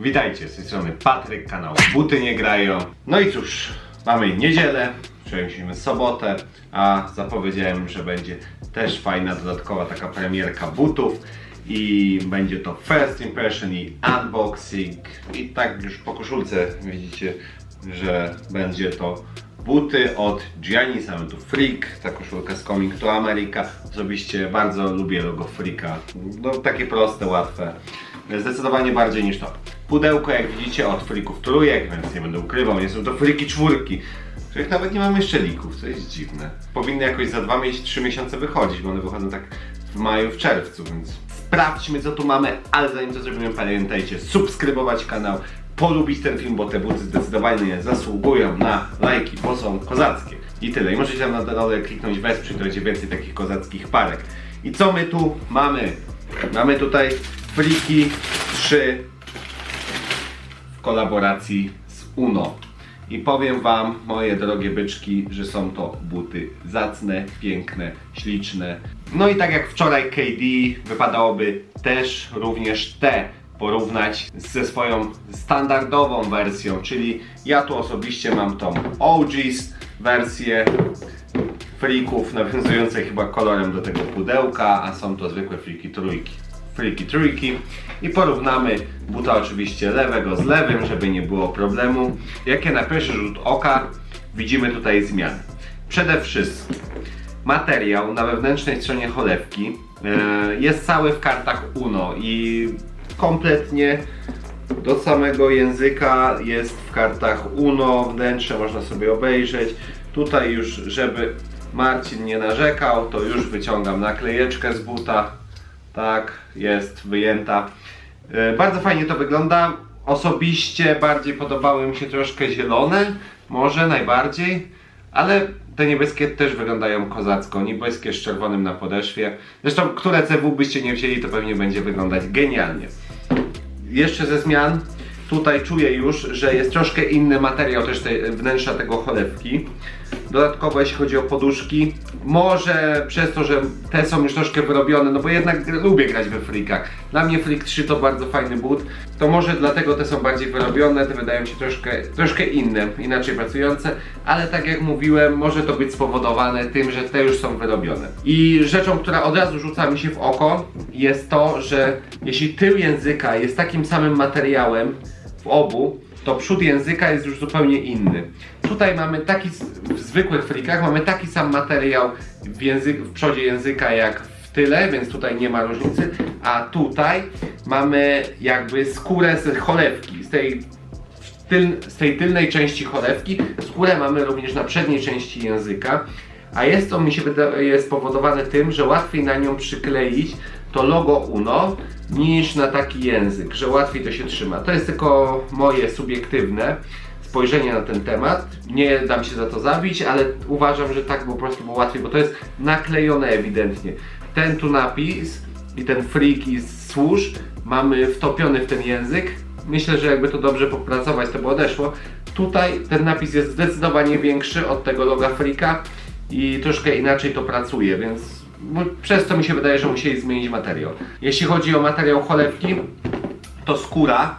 Witajcie, z tej strony Patryk, kanał Buty Nie Grają. No i cóż, mamy niedzielę, przenosimy sobotę, a zapowiedziałem, że będzie też fajna dodatkowa taka premierka butów i będzie to first impression i unboxing i tak już po koszulce widzicie, że będzie to buty od Gianni Sametu Freak, ta koszulka z Coming to America. Osobiście bardzo lubię logo Freaka, no takie proste, łatwe. Zdecydowanie bardziej niż to. Pudełko, jak widzicie, od frików trójek, więc nie będę ukrywał, nie są to friki czwórki, których nawet nie mamy szczelików, co jest dziwne. Powinny jakoś za 2-3 miesiące wychodzić, bo one wychodzą tak w maju, w czerwcu, więc sprawdźmy co tu mamy, ale zanim to zrobimy, pamiętajcie, subskrybować kanał, polubić ten film, bo te buty zdecydowanie zasługują na lajki, bo są kozackie. I tyle. I możecie tam na dole kliknąć wesprzyj, to będzie więcej takich kozackich parek. I co my tu mamy? Mamy tutaj Friki 3 w kolaboracji z UNO. I powiem Wam, moje drogie byczki, że są to buty zacne, piękne, śliczne. No i tak jak wczoraj KD, wypadałoby też również te porównać ze swoją standardową wersją, czyli ja tu osobiście mam tą OG's wersję frików nawiązujące chyba kolorem do tego pudełka, a są to zwykłe friki trójki. Friki trójki i porównamy buta oczywiście lewego z lewym, żeby nie było problemu. Jakie na pierwszy rzut oka widzimy tutaj zmiany. Przede wszystkim materiał na wewnętrznej stronie cholewki e, jest cały w kartach UNO i kompletnie do samego języka jest w kartach UNO, wnętrze można sobie obejrzeć. Tutaj już, żeby Marcin nie narzekał, to już wyciągam naklejeczkę z buta. Tak, jest wyjęta. E, Bardzo fajnie to wygląda. Osobiście bardziej podobały mi się troszkę zielone, może najbardziej, ale te niebieskie też wyglądają kozacko. Niebieskie z czerwonym na podeszwie. Zresztą, które CW byście nie wzięli, to pewnie będzie wyglądać genialnie jeszcze ze zmian tutaj czuję już, że jest troszkę inny materiał też tej wnętrza tego cholewki. Dodatkowo jeśli chodzi o poduszki, może przez to, że te są już troszkę wyrobione, no bo jednak lubię grać we freakach. Dla mnie Freak 3 to bardzo fajny but, to może dlatego te są bardziej wyrobione, te wydają się troszkę, troszkę inne, inaczej pracujące, ale tak jak mówiłem, może to być spowodowane tym, że te już są wyrobione. I rzeczą, która od razu rzuca mi się w oko, jest to, że jeśli tył języka jest takim samym materiałem w obu, to przód języka jest już zupełnie inny. Tutaj mamy taki, w zwykłych frikach mamy taki sam materiał w, język, w przodzie języka jak w tyle, więc tutaj nie ma różnicy, a tutaj mamy jakby skórę z cholewki, z tej tyl, z tej tylnej części cholewki. Skórę mamy również na przedniej części języka, a jest to mi się wydaje spowodowane tym, że łatwiej na nią przykleić to logo UNO niż na taki język, że łatwiej to się trzyma. To jest tylko moje subiektywne spojrzenie na ten temat. Nie dam się za to zabić, ale uważam, że tak po prostu było łatwiej, bo to jest naklejone ewidentnie. Ten tu napis i ten freak i służ mamy wtopiony w ten język. Myślę, że jakby to dobrze popracować, to by odeszło. Tutaj ten napis jest zdecydowanie większy od tego loga freaka i troszkę inaczej to pracuje, więc przez to mi się wydaje, że musieli zmienić materiał. Jeśli chodzi o materiał cholewki, to skóra,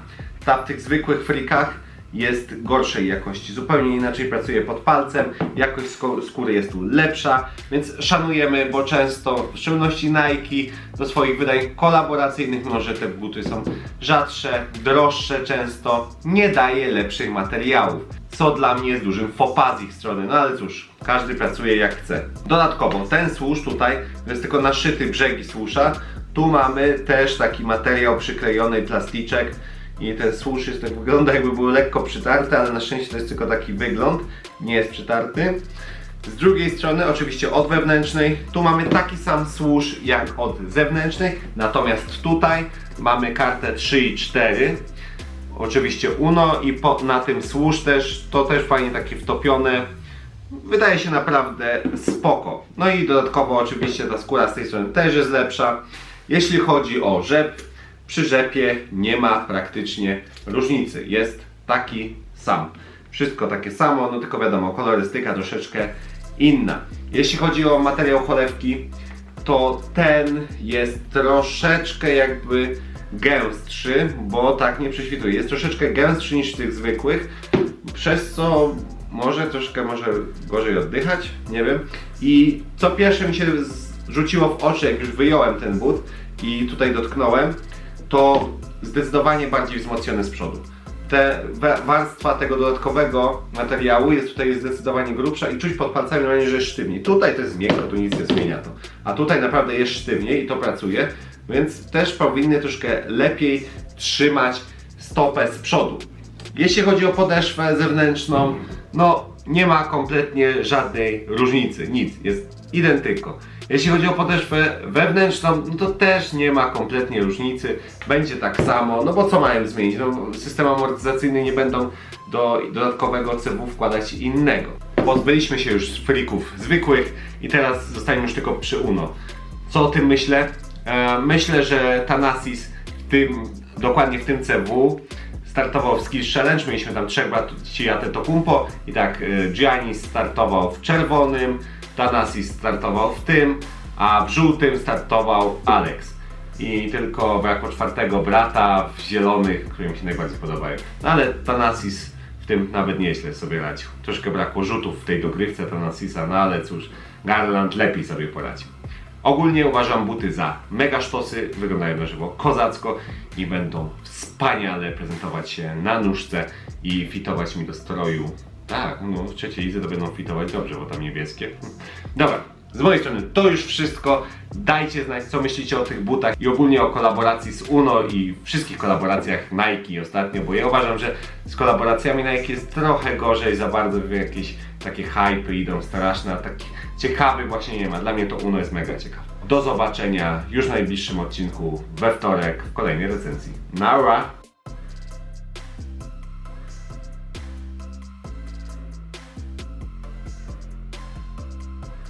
ta w tych zwykłych frikach jest gorszej jakości. Zupełnie inaczej pracuje pod palcem, jakość skóry jest tu lepsza, więc szanujemy, bo często, w szczególności Nike, do swoich wydań kolaboracyjnych, mimo że te buty są rzadsze, droższe często, nie daje lepszych materiałów. Co dla mnie jest dużym pas z ich strony, no ale cóż, każdy pracuje jak chce. Dodatkowo, ten służ tutaj, to jest tylko naszyty brzegi słusza, tu mamy też taki materiał przyklejony, plasticzek, i ten służ jest, tak wygląda jakby był lekko przytarty, ale na szczęście to jest tylko taki wygląd, nie jest przytarty. Z drugiej strony, oczywiście od wewnętrznej, tu mamy taki sam służ jak od zewnętrznej, natomiast tutaj mamy kartę 3 i 4. Oczywiście UNO i po, na tym służ też, to też fajnie takie wtopione. Wydaje się naprawdę spoko. No i dodatkowo oczywiście ta skóra z tej strony też jest lepsza. Jeśli chodzi o rzep, przy rzepie nie ma praktycznie różnicy. Jest taki sam. Wszystko takie samo, no tylko wiadomo, kolorystyka troszeczkę inna. Jeśli chodzi o materiał cholewki, to ten jest troszeczkę jakby gęstszy, bo tak nie prześwituje. Jest troszeczkę gęstszy niż tych zwykłych, przez co może troszkę może gorzej oddychać, nie wiem. I co pierwsze mi się rzuciło w oczy, jak już wyjąłem ten but i tutaj dotknąłem, to zdecydowanie bardziej wzmocniony z przodu. Te wa- warstwa tego dodatkowego materiału jest tutaj zdecydowanie grubsza i czuć pod palcami normalnie, że jest sztywniej. Tutaj to jest miękko, tu nic nie zmienia to. A tutaj naprawdę jest sztywniej i to pracuje, więc też powinny troszkę lepiej trzymać stopę z przodu. Jeśli chodzi o podeszwę zewnętrzną, no nie ma kompletnie żadnej różnicy, nic, jest identyko. Jeśli chodzi o podeszwę wewnętrzną, no to też nie ma kompletnie różnicy, będzie tak samo, no bo co mają zmienić? No, system amortyzacyjny nie będą do dodatkowego CW wkładać innego. Pozbyliśmy się już frików zwykłych i teraz zostajemy już tylko przy UNO. Co o tym myślę? E, myślę, że Thanasis w tym, dokładnie w tym CW startował w Skills Challenge, mieliśmy tam trzech braci Antetokounmpo i tak e, Giannis startował w czerwonym, Thanasis startował w tym, a w żółtym startował Alex. I tylko brakło czwartego brata w zielonych, które mi się najbardziej podobają. No ale Thanasis w tym nawet nieźle sobie radził. Troszkę brakło rzutów w tej dogrywce Thanasisa, no ale cóż, Garland lepiej sobie poradził. Ogólnie uważam buty za mega sztosy, wyglądają na żywo kozacko i będą wspaniale prezentować się na nóżce i fitować mi do stroju. Tak, no w trzeciej lidze to będą fitować dobrze, bo tam niebieskie. Dobra, z mojej strony to już wszystko. Dajcie znać, co myślicie o tych butach i ogólnie o kolaboracji z Uno i wszystkich kolaboracjach Nike ostatnio, bo ja uważam, że z kolaboracjami Nike jest trochę gorzej, za bardzo jakieś takie hype idą straszne, taki ciekawy właśnie nie ma. Dla mnie to Uno jest mega ciekawe. Do zobaczenia już w najbliższym odcinku we wtorek w kolejnej recenzji. Nara!